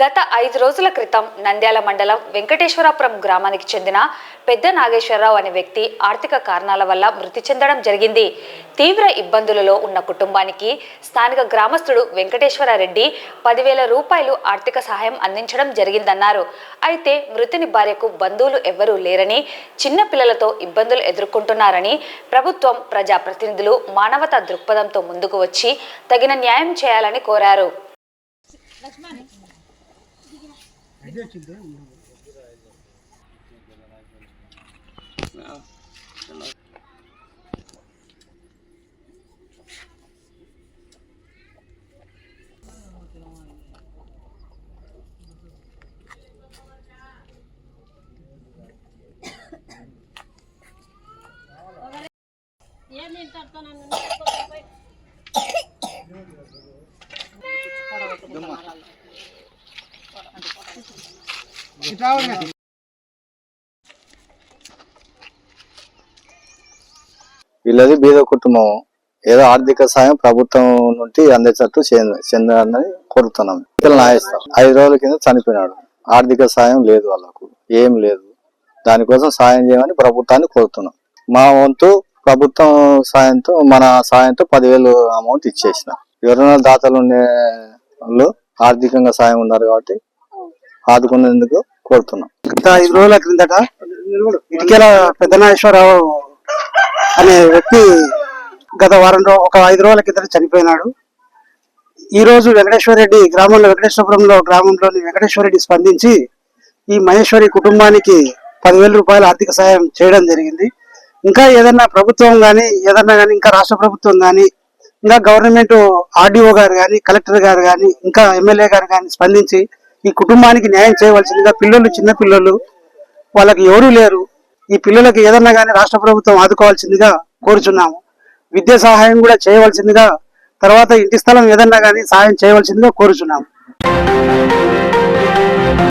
గత ఐదు రోజుల క్రితం నంద్యాల మండలం వెంకటేశ్వరాపురం గ్రామానికి చెందిన పెద్ద నాగేశ్వరరావు అనే వ్యక్తి ఆర్థిక కారణాల వల్ల మృతి చెందడం జరిగింది. తీవ్ర ఇబ్బందులలో ఉన్న కుటుంబానికి స్థానిక గ్రామస్తుడు వెంకటేశ్వరారెడ్డి పదివేల రూపాయలు ఆర్థిక సహాయం అందించడం జరిగిందన్నారు. అయితే మృతిని భార్యకు బంధువులు ఎవ్వరూ లేరని చిన్న పిల్లలతో ఇబ్బందులు ఎదుర్కొంటున్నారని ప్రభుత్వం ప్రజాప్రతినిధులు మానవతా దృక్పథంతో ముందుకు వచ్చి తగిన న్యాయం చేయాలని కోరారు. ఏం వీళ్ళది బీద కుటుంబం ఏదో ఆర్థిక సాయం ప్రభుత్వం నుండి అందేటట్టు చెంద- చెందాలని కోరుతున్నాం. పిల్లలు నాయిస్తాం ఐదు రోజుల కింద చనిపోయినాడు. ఆర్థిక సాయం లేదు వాళ్ళకు. ఏం లేదు. దానికోసం సాయం చేయమని ప్రభుత్వాన్ని కోరుతున్నాం. మా వంతు ప్రభుత్వం సాయంతో మన సాయంతో పదివేలు అమౌంట్ ఇచ్చేసిన. ఎవరైనా దాతలు ఉండే వాళ్ళు ఆర్థికంగా సాయం ఉన్నారు కాబట్టి ఆదుకునేందుకు కోరుతున్నాం. గత ఐదు రోజుల క్రిందట ఇటుకేల పెద్దనాగేశ్వరరావు అనే వ్యక్తి గత వారంలో ఒక ఐదు రోజుల కిందట చనిపోయినాడు. ఈ రోజు వెంకటేశ్వర రెడ్డి గ్రామంలో వెంకటేశ్వరపురంలో గ్రామంలోని వెంకటేశ్వర రెడ్డి స్పందించి ఈ మహేశ్వరి కుటుంబానికి పదివేల రూపాయల ఆర్థిక సాయం చేయడం జరిగింది. ఇంకా ఏదన్నా ప్రభుత్వం కానీ ఏదన్నా కానీ ఇంకా రాష్ట్ర ప్రభుత్వం కానీ ఇంకా గవర్నమెంట్ ఆర్డీఓ గారు కానీ కలెక్టర్ గారు కానీ ఇంకా ఎమ్మెల్యే గారు కానీ స్పందించి ఈ కుటుంబానికి న్యాయం చేయవలసిందిగా పిల్లలు చిన్న పిల్లలు వాళ్ళకి ఎవరూ లేరు. ఈ పిల్లలకి ఏదన్నా కానీ రాష్ట్ర ప్రభుత్వం ఆదుకోవాల్సిందిగా కోరుచున్నాము. విద్యా సహాయం కూడా చేయవలసిందిగా తర్వాత ఇంటి స్థలం ఏదన్నా కానీ సహాయం చేయవలసిందిగా కోరుచున్నాము.